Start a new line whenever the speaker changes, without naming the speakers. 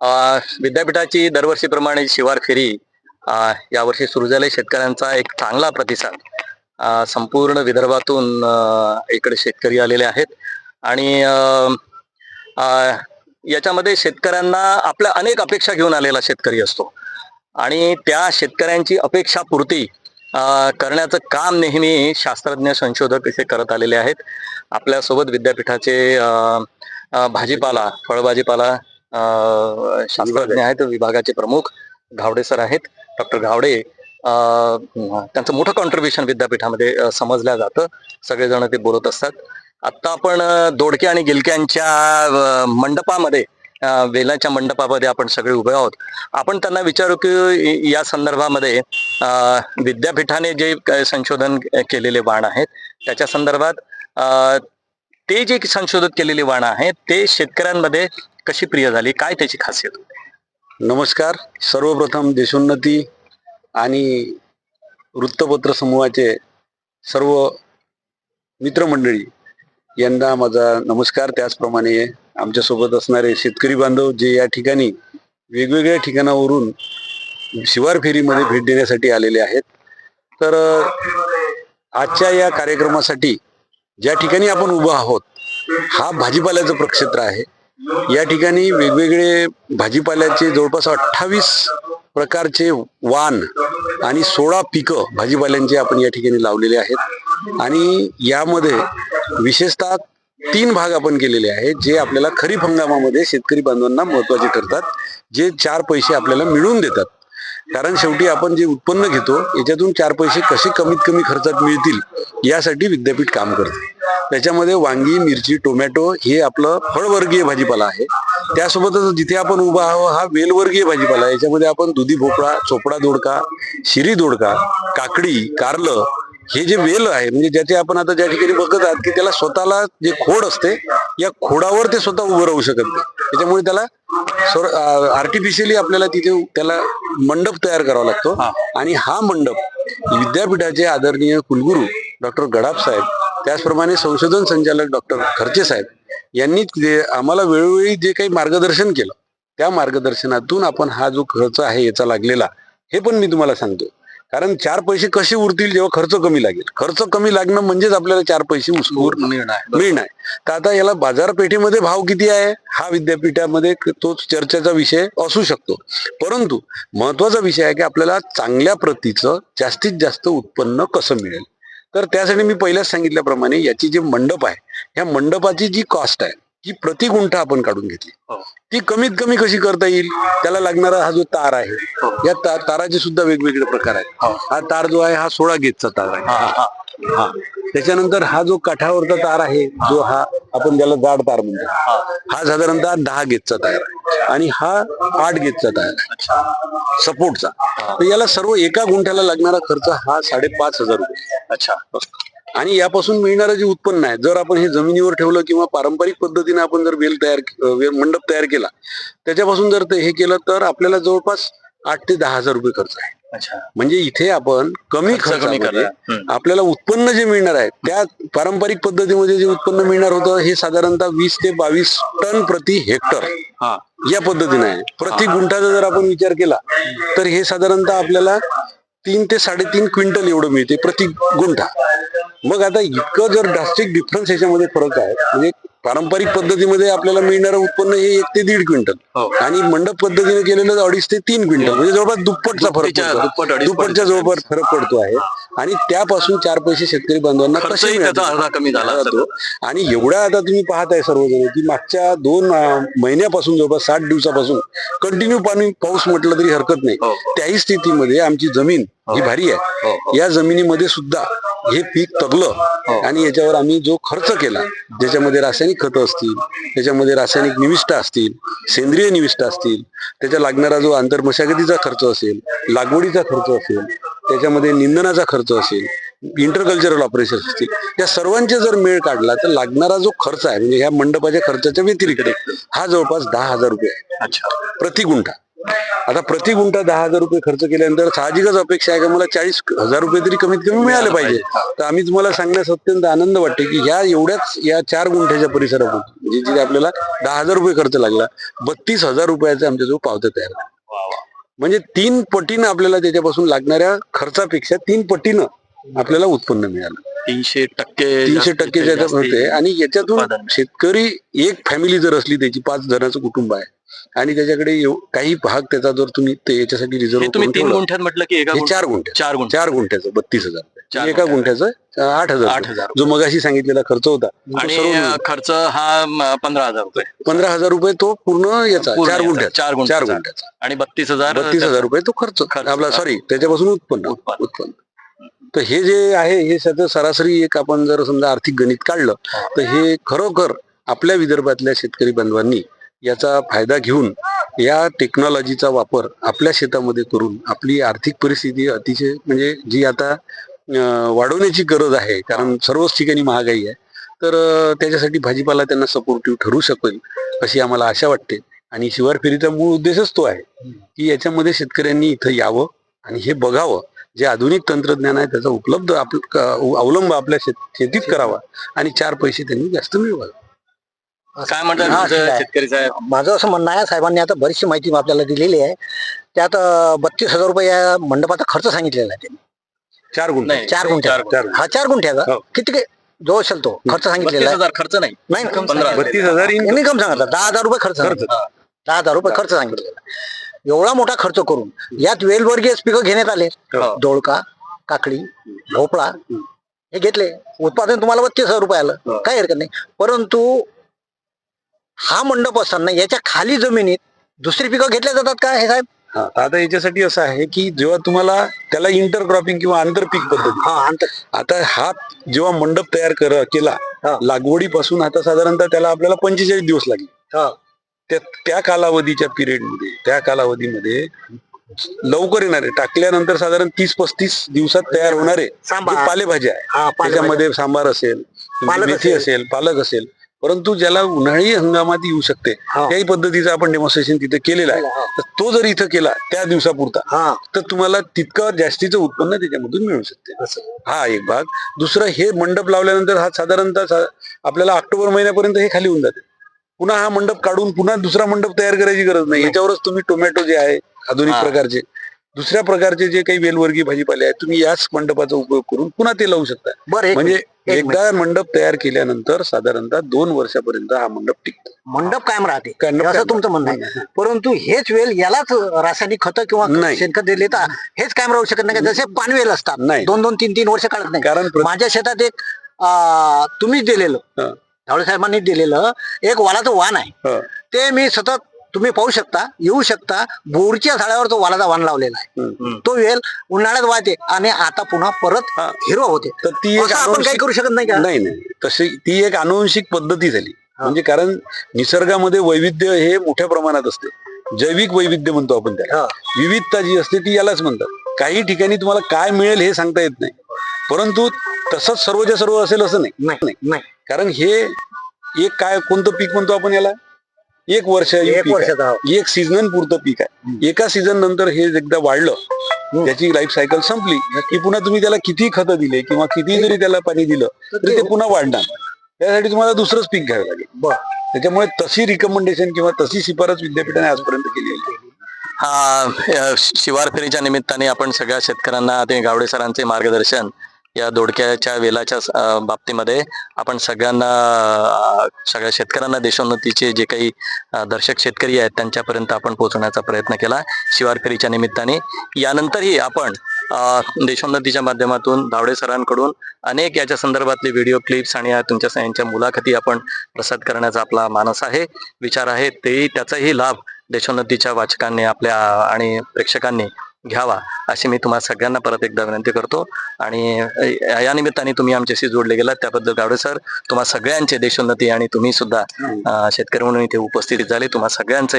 विद्यापीठाची दरवर्षीप्रमाणे शिवार फेरी यावर्षी सुरू झाली. शेतकऱ्यांचा एक चांगला प्रतिसाद संपूर्ण विदर्भातून इकडे शेतकरी आलेले आहेत. आणि याच्यामध्ये शेतकऱ्यांना आपल्या अनेक अपेक्षा घेऊन आलेला शेतकरी असतो. आणि त्या शेतकऱ्यांची अपेक्षा पूर्ती करण्याचं काम नेहमी शास्त्रज्ञ संशोधक असे करत आलेले आहेत. आपल्यासोबत विद्यापीठाचे भाजीपाला फळभाजीपाला शास्त्रज्ञ आहेत विभागाचे प्रमुख घावडे सर आहेत. डॉक्टर घावडे त्यांचं मोठं कॉन्ट्रीब्युशन विद्यापीठामध्ये समजल्या जातं. सगळेजण ते बोलत असतात. आता आपण दोडके आणि गिलक्यांच्या मंडपामध्ये वेलाच्या मंडपामध्ये आपण सगळे उभे आहोत. आपण त्यांना विचारू की या संदर्भामध्ये विद्यापीठाने जे संशोधन केलेले वाण आहेत त्याच्या संदर्भात ते जे संशोधित केलेली वाण आहेत ते शेतकऱ्यांमध्ये कशी प्रिय झाली? काय त्याची खासियत होती?
नमस्कार. सर्वप्रथम देशोन्नती आणि वृत्तपत्र समूहाचे सर्व मित्रमंडळी यांना माझा नमस्कार. त्याचप्रमाणे आमच्यासोबत असणारे शेतकरी बांधव जे या ठिकाणी वेगवेगळ्या ठिकाणावरून शिवार फेरीमध्ये भेट देण्यासाठी आलेले आहेत. तर आजच्या या कार्यक्रमासाठी ज्या ठिकाणी आपण उभं आहोत हा भाजीपाल्याचं प्रक्षेत्र आहे. या ठिकाणी वेगवेगळे भाजीपाल्याचे जवळपास अठ्ठावीस प्रकारचे वाण आणि सोळा पिकं भाजीपाल्यांचे आपण या ठिकाणी लावलेले आहेत. आणि यामध्ये विशेषतः तीन भाग आपण केलेले आहेत जे आपल्याला खरीप हंगामामध्ये शेतकरी बांधवांना महत्त्वाचे ठरतात जे चार पैसे आपल्याला मिळवून देतात. कारण शेवटी आपण जे उत्पन्न घेतो याच्यातून चार पैसे कसे कमीत कमी खर्चात मिळतील यासाठी विद्यापीठ काम करते. त्याच्यामध्ये वांगी मिरची टोमॅटो हे आपलं फळवर्गीय भाजीपाला आहे. त्यासोबतच जिथे आपण उभा आहोत हा वेलवर्गीय भाजीपाला आहे. याच्यामध्ये आपण दुधी भोपळा चोपडा दोडका शिरी दोडका काकडी कारलं हे जे वेल आहे म्हणजे ज्याचे आपण आता ज्या ठिकाणी बघत आहात की त्याला स्वतःला जे खोड असते या खोडावर ते स्वतः उभं राहू शकत नाही. त्याच्यामुळे त्याला आर्टिफिशियली आपल्याला तिथे त्याला मंडप तयार करावा लागतो. आणि हा मंडप विद्यापीठाचे आदरणीय कुलगुरू डॉक्टर गडाप साहेब त्याचप्रमाणे संशोधन संचालक डॉक्टर खर्चे साहेब यांनी आम्हाला वेळोवेळी जे काही मार्गदर्शन केलं त्या मार्गदर्शनातून आपण हा जो खर्च आहे याचा लागलेला हे पण मी तुम्हाला सांगतो कारण चार पैसे कसे उरतील जेव्हा खर्च कमी लागेल? खर्च कमी लागणं म्हणजेच आपल्याला चार पैसे
मिळणार.
तर आता याला बाजारपेठेमध्ये भाव किती आहे? हा विद्यापीठामध्ये तोच चर्चेचा विषय असू शकतो. परंतु महत्त्वाचा विषय आहे की आपल्याला चांगल्या प्रतीचं जास्तीत जास्त उत्पन्न कसं मिळेल? तर त्यासाठी मी पहिल्याच सांगितल्याप्रमाणे याची जे मंडप आहे ह्या मंडपाची जी कॉस्ट आहे ती प्रति गुंठा आपण काढून घेतली.
हो.
ती कमीत कमी कशी करता येईल? त्याला लागणारा हा जो तार आहे या ता- ताराचे सुद्धा वेगवेगळे प्रकार आहेत. हा. तार जो आहे हा सोळा गेजचा तार आहे. हा हा. त्याच्यानंतर हा जो काठावरचा तार आहे जो हा आपण ज्याला जाड तार म्हणतो. हा. साधारणतः दहा गेजचा तार आहे. आणि हा आठ गेजचा तार आहे. सपोर्टचा. तर याला सर्व एका गुंठ्याला लागणारा खर्च हा साडेपाच हजार रुपये.
अच्छा.
आणि यापासून मिळणारं जे उत्पन्न आहे जर आपण हे जमिनीवर ठेवलं किंवा पारंपरिक पद्धतीने आपण जर वेल तयार मंडप तयार केला त्याच्यापासून जर ते हे केलं तर आपल्याला जवळपास आठ ते दहा हजार रुपये खर्च आहे.
अच्छा.
म्हणजे इथे आपण कमी
खर्च.
आपल्याला उत्पन्न जे मिळणार आहे त्या पारंपरिक पद्धतीमध्ये जे उत्पन्न मिळणार होतं हे साधारणतः वीस ते बावीस टन प्रति हेक्टर
हा.
या पद्धतीने आहे. प्रति गुंठाचा जर आपण विचार केला तर हे साधारणतः आपल्याला तीन ते साडेतीन क्विंटल एवढं मिळते प्रति गुंठा. मग आता इतकं जर ड्रास्टिक डिफरन्स याच्यामध्ये फरक आहे म्हणजे पारंपरिक पद्धतीमध्ये आपल्याला मिळणारं उत्पन्न हे एक ते दीड क्विंटल
हो.
आणि मंडप पद्धतीने केलेलं अडीच ते तीन क्विंटल म्हणजे जवळपास दुप्पटचा फरक
दुप्पटीच्या-.
जवळपास फरक पडतो आहे आणि त्यापासून चार पैसे शेतकरी बांधवांना कसे
कमी झाला.
जातो. आणि एवढा आता तुम्ही पाहताय सर्वजण की मागच्या दोन महिन्यापासून जवळपास साठ दिवसापासून कंटिन्यू पाणी पाऊस म्हटलं तरी हरकत नाही
हो.
त्याही स्थितीमध्ये आमची जमीन ही भारी आहे. या जमिनीमध्ये सुद्धा हे पीक
हो.
तगलं आणि याच्यावर आम्ही जो खर्च केला ज्याच्यामध्ये रासायनिक खतं असतील त्याच्यामध्ये रासायनिक निविष्ठा असतील सेंद्रिय निविष्ठा असतील त्याच्या लागणारा जो आंतरमशागतीचा खर्च असेल लागवडीचा खर्च असेल त्याच्यामध्ये निंदनाचा खर्च असेल इंटरकल्चरल ऑपरेशन असतील या सर्वांचे जर मेळ काढला तर लागणारा जो खर्च आहे म्हणजे ह्या मंडपाच्या खर्चाच्या व्यतिरिक्त हा जवळपास दहा हजार रुपये आहे.
अच्छा.
प्रति गुंठा. आता प्रति गुंठा दहा हजार रुपये खर्च केल्यानंतर साहजिकच अपेक्षा आहे का मला चाळीस हजार रुपये तरी कमीत कमी मिळाले पाहिजे? तर आम्ही तुम्हाला सांगण्यास अत्यंत आनंद वाटते की ह्या एवढ्याच या चार गुंठ्याच्या परिसरातून म्हणजे जिथे आपल्याला दहा हजार रुपये खर्च लागला बत्तीस हजार रुपयाचे आमच्याजवळ पावते तयार. म्हणजे तीन पटीनं आपल्याला त्याच्यापासून लागणाऱ्या खर्चापेक्षा तीन पटीनं आपल्याला उत्पन्न मिळालं.
तीनशे टक्के
तीनशे टक्के ज्याच्यात
जास्ती
होते. आणि याच्यातून. शेतकरी एक फॅमिली जर असली त्याची पाच जणांचं कुटुंब आहे. आणि त्याच्याकडे काही भाग त्याचा जर तुम्ही ते याच्यासाठी
हे
रिझर्व
तुम्ही तीन गुंठ्यात म्हटलं की एका
चार गुंठे
चार गुंठे
चार गुंठ्याचं बत्तीस हजार रुपये. एका गुंठ्याचं आठ हजार
आठ. हजार
जो मगाशी सांगितलेला खर्च होता
आणि खर्च हा पंधरा हजार रुपये
पंधरा हजार रुपये तो पूर्ण याचा चार
याचा,
गुंठ्यात
चार
चार
गुंठ्याचा. आणि बत्तीस हजार
बत्तीस हजार रुपये तो खर्च. आपला सॉरी त्याच्यापासून उत्पन्न
उत्पन्न.
उत्पन्न तर हे जे आहे हे सध्या सरासरी एक आपण जर समजा आर्थिक गणित काढलं तर हे खरोखर आपल्या विदर्भातल्या शेतकरी बांधवांनी याचा फायदा घेऊन या टेक्नॉलॉजीचा वापर आपल्या शेतामध्ये करून आपली आर्थिक परिस्थिती अतिशय म्हणजे जी आता वाढवण्याची गरज आहे कारण सर्वच ठिकाणी महागाई आहे तर त्याच्यासाठी भाजीपाला त्यांना सपोर्टिव्ह ठरू शकेल अशी आम्हाला आशा वाटते. आणि शिवार फेरीचा मूळ उद्देशच तो आहे की याच्यामध्ये शेतकऱ्यांनी इथं यावं आणि हे बघावं. जे आधुनिक तंत्रज्ञान आहे त्याचा उपलब्ध आप अवलंब आपल्या शेत शेतीत करावा आणि चार पैसे त्यांनी जास्त मिळवावे.
काय म्हणतात
हा,
तुमचं
ठीक आहे.
शेतकरी साहेब
माझं असं म्हणणं आहे साहेबांनी आता बरीचशी माहिती आपल्याला दिलेली आहे त्यात बत्तीस हजार रुपये या मंडपाचा खर्च सांगितलेला आहे त्यांनी
चार गुंठे
नाही
चार
गुंठे.
हा चार गुंठ्याचा
हो.
किती काय जो असेल तो खर्च
बत्तीस
सांगितलेला आहे
हजार खर्च नाही
नाही ना?
पंधरा हजार.
बत्तीस हजार इन-
इन्कम सांगितलं दहा हजार रुपये खर्च सांगितला. दहा हजार रुपये खर्च सांगितलेला आहे. एवढा मोठा खर्च करून यात वेलवर्गीय पिकं घेण्यात आले
हो.
दोडका काकडी भोपळा हे घेतले उत्पादन तुम्हाला बत्तीस हजार रुपये
हो.
आलं काही हरकत नाही परंतु हा मंडप असताना याच्या खाली जमिनीत दुसरी पिकं घेतल्या जातात का हे साहेब
हा, आता याच्यासाठी असं आहे की जेव्हा तुम्हाला त्याला इंटरक्रॉपिंग किंवा आंतरपीक पद्धती
हा अंतर
आता हा जेव्हा मंडप तयार कर केला
हा.
लागवडीपासून आता साधारणतः त्याला आपल्याला पंचेचाळीस दिवस लागले
हा.
त्या त्या कालावधीच्या पिरियडमध्ये त्या कालावधीमध्ये लवकर येणारे टाकल्यानंतर साधारण तीस पस्तीस दिवसात तयार होणारे जे पालेभाज्या आहे
हा पालेभाज्या.
त्याच्यामध्ये सांबार असेल
पालक
मेथी
असेल.
असेल पालक असेल परंतु ज्याला उन्हाळी हंगामात येऊ शकते. त्याही पद्धतीचं आपण डेमॉन्स्ट्रेशन तिथे केलेलं आहे. तर तो जर इथं केला त्या दिवसापुरता
हा
तर तुम्हाला तितकं जास्तीचं उत्पन्न त्याच्यामधून मिळू शकते. हा एक भाग दुसरं हे मंडप लावल्यानंतर हा साधारणतः आपल्याला ऑक्टोबर महिन्यापर्यंत हे खाली होऊन जाते पुन्हा हा मंडप काढून पुन्हा दुसरा मंडप तयार करायची गरज नाही याच्यावरच तुम्ही टोमॅटो जे आहे आधुनिक. प्रकारचे दुसऱ्या प्रकारचे जे काही वेलवर्गीय भाजीपाले आहेत तुम्ही याच मंडपाचा उपयोग करून पुन्हा ते लावू शकता.
बरं
म्हणजे एकदा मंडप तयार केल्यानंतर साधारणतः दोन वर्षापर्यंत हा मंडप टिकतो.
मंडप कायम राहते. असं तुमचं म्हणणं आहे. परंतु हेच वेल यालाच रासायनिक खतं किंवा
नाही.
शेणखत दिले तर हेच कायम राहू शकत नाही. का जसे पानवेल असतात.
नाही.
दोन दोन तीन तीन वर्ष काढत नाही.
कारण
माझ्या शेतात एक तुम्हीच दिलेलं. साहेबांनी दिलेलं. एक वालाचं वाण आहे. ते मी सतत तुम्ही पाहू शकता येऊ शकता बोरच्या झाडावर तो वालाचा वाण लावलेला आहे. तो वेल उन्हाळ्यात वाहते आणि आता पुन्हा परत. हिरवा होते.
तर ती एक
आपण काही करू शकत नाही का?
नाही नाही. तशी ती एक अनुवंशिक पद्धती झाली. म्हणजे कारण निसर्गामध्ये वैविध्य हे मोठ्या प्रमाणात असते. जैविक वैविध्य म्हणतो आपण त्याला. विविधता जी असते ती यालाच म्हणतात. काही ठिकाणी तुम्हाला काय मिळेल हे सांगता येत नाही. परंतु तसंच सर्वच्या सर्व असेल असं नाही.
नाही नाही.
कारण हे एक काय कोणतं पीक म्हणतो आपण याला? एक वर्ष
एक वर्षाचा हो.
एक सीझन पुरतं पीक आहे. एका सीझन नंतर हे एकदा वाढलं त्याची लाईफ सायकल संपली की पुन्हा तुम्ही त्याला किती खतं दिले किंवा किती जरी त्याला पाणी दिलं तरी ते पुन्हा वाढणार. त्यासाठी तुम्हाला दुसरंच पीक घ्यावं लागेल.
बर.
त्याच्यामुळे तशी रिकमेंडेशन किंवा तशी शिफारस विद्यापीठाने आजपर्यंत केली आहे.
हा अ, शिवार फेरीच्या निमित्ताने आपण सगळ्या शेतकऱ्यांना ते गावडे सरांचे मार्गदर्शन या दोडक्याच्या वेलाच्या बाबतीमध्ये आपण सगळ्यांना सगळ्या शेतकऱ्यांना देशोन्नतीचे जे काही दर्शक शेतकरी आहेत त्यांच्यापर्यंत आपण पोहोचवण्याचा प्रयत्न केला. शिवार फेरीच्या निमित्ताने. यानंतरही आपण देशोन्नतीच्या माध्यमातून धावडे सरांकडून अनेक याच्या संदर्भातले व्हिडिओ क्लिप्स आणि तुमच्या यांच्या मुलाखती आपण प्रसाद करण्याचा आपला मानस आहे विचार आहे. तेही त्याचाही लाभ देशोन्नतीच्या वाचकांनी आपल्या आणि प्रेक्षकांनी घ्यावा अशी मी तुम्हाला सगळ्यांना परत एकदा विनंती करतो. आणि या निमित्ताने तुम्ही आमच्याशी जोडले गेलात त्याबद्दल गावडे सर तुम्हा सगळ्यांचे देशोन्नती आणि तुम्ही सुद्धा शेतकरी म्हणून इथे उपस्थित झाले. तुम्हा सगळ्यांचे